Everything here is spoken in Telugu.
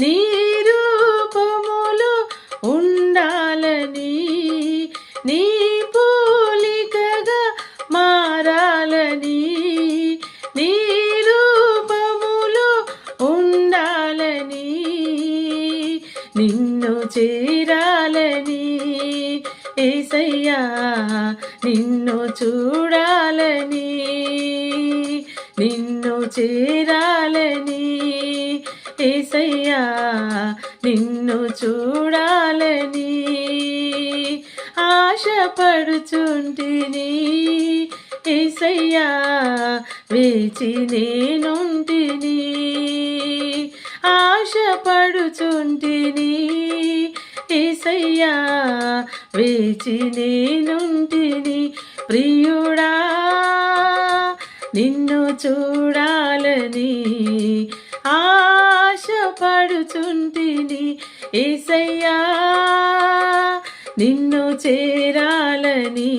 నీ రూపములు ఉండాలని నీ పోలికగా మారాలని నీ రూపములు ఉండాలని నిన్ను చేరాలని ఏసయ్యా నిన్ను చూడాలని నిన్ను చేరాలని ఏసయ్యా నిన్ను చూడాలని ఆశపడుచుంటిని. ఏసయ్యా వేచి నేనుంటిని. ఆశపడుచుంటిని. ఏసయ్యా వేచి నేనుంటిని. ప్రియుడా నిన్ను చూడాలని ఆ ఆశపడుచుంటిని ఏసయ్యా నిన్ను చేరాలని